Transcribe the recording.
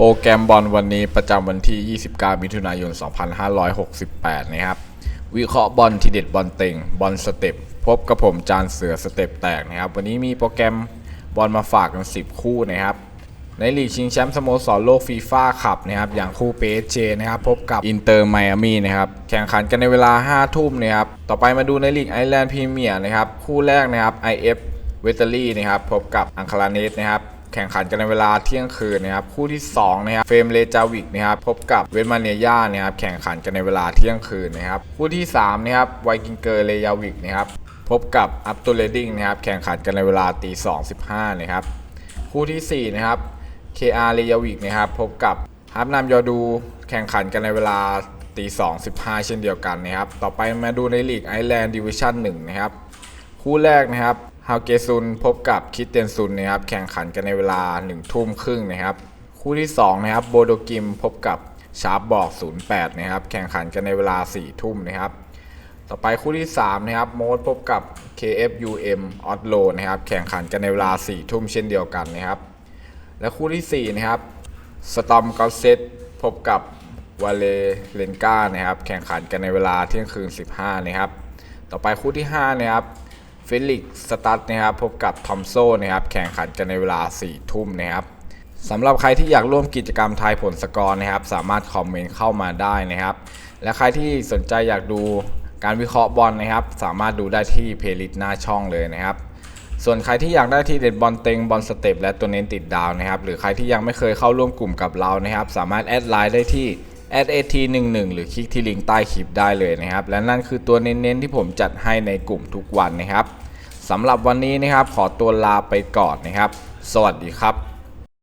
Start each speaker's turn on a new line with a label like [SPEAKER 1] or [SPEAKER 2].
[SPEAKER 1] โปรแกรมบอลวันนี้ประจำวันที่ 29 มิถุนายน 2568 นะครับ วิเคราะห์บอลทีเด็ดบอลเต็งบอลสเต็ปพบกับผมจานเสือสเต็ปแตกนะครับ วันนี้มีโปรแกรมบอลมาฝากกัน 10 คู่นะครับ ในลีกชิงแชมป์สโมสรโลกฟีฟ่าคัพนะครับ อย่างคู่เปเจนะครับ พบกับอินเตอร์ไมอามีนะครับ แข่งขันกันในเวลา 5 ทุ่มนะครับ ต่อไปมาดูในลีกไอร์แลนด์พรีเมียร์นะครับ คู่แรกนะครับ IF เวเตอรี่นะครับ พบกับอังคาราเนสนะครับ ข่งขันกันในเวลาเที่ยงคืนนะครับคู่ที่2นะครับเฟรมเลจาวิกนะครับพบกับเวทมาเนียานะครับแข่งขันกันในเวลาเที่ยงคืนนะครับคู่ที่3นะครับไวกิงเกอร์เลยาวิกนะครับพบกับอัปตูเลดิ้งนะครับแข่งขันกันในเวลาตี2 15นะครับคู่ทีสี่4นะครับ KR เ y ยาวิกนะครับพบกับฮับนามยอดูแข่งขันกันในเวลาตี2 15เช่นเดียวกันนะครับต่อไปมาดูในลีกไอร์แลนด์ดิวิชั่น1นะครับคู่แรกนะครับ ฮาวเกซุนพบกับคิดเตนซุนนะครับแข่งขันกันในเวลา1ทุ่มครึ่งนะครับ คู่ที่2นะครับโบโดกิมพบกับชาร์ปบอก08นะครับแข่งขันกันในเวลา4ทุ่มนะครับ ต่อไปคู่ที่3นะครับโมดพบกับ KFUM ออสโลนะครับแข่งขันกันในเวลา4ทุ่มเช่นเดียวกันนะครับ และคู่ที่4นะครับสตอมกอเซตพบกับวาเลเลนกานะครับแข่งขันกันในเวลาเที่ยงคืน 15นะครับต่อไปคู่ที่5นะครับ เฟลิกสตัดนะครับพบกับทอมโซนะครับแข่งขันกันในเวลา 4 ทุ่มนะครับสำหรับใครที่อยากร่วมกิจกรรมทายผลสกอร์นะครับ สามารถคอมเมนต์เข้ามาได้นะครับ และใครที่สนใจอยากดูการวิเคราะห์บอลนะครับ สามารถดูได้ที่เพลย์ลิสต์หน้าช่องเลยนะครับ ส่วนใครที่อยากได้ที่เด็ดบอลเต็งบอลสเต็ปและตัวเน้นติดดาวนะครับ หรือใครที่ยังไม่เคยเข้าร่วมกลุ่มกับเรานะครับ สามารถแอดไลน์ได้ที่ @at11 หรือคลิกที่ลิงก์ใต้คลิปได้เลยนะครับ และนั่นคือตัวเน้นๆที่ผมจัดให้ในกลุ่มทุกวันนะครับสำหรับวันนี้นะครับขอตัวลาไปก่อนนะครับ สวัสดีครับ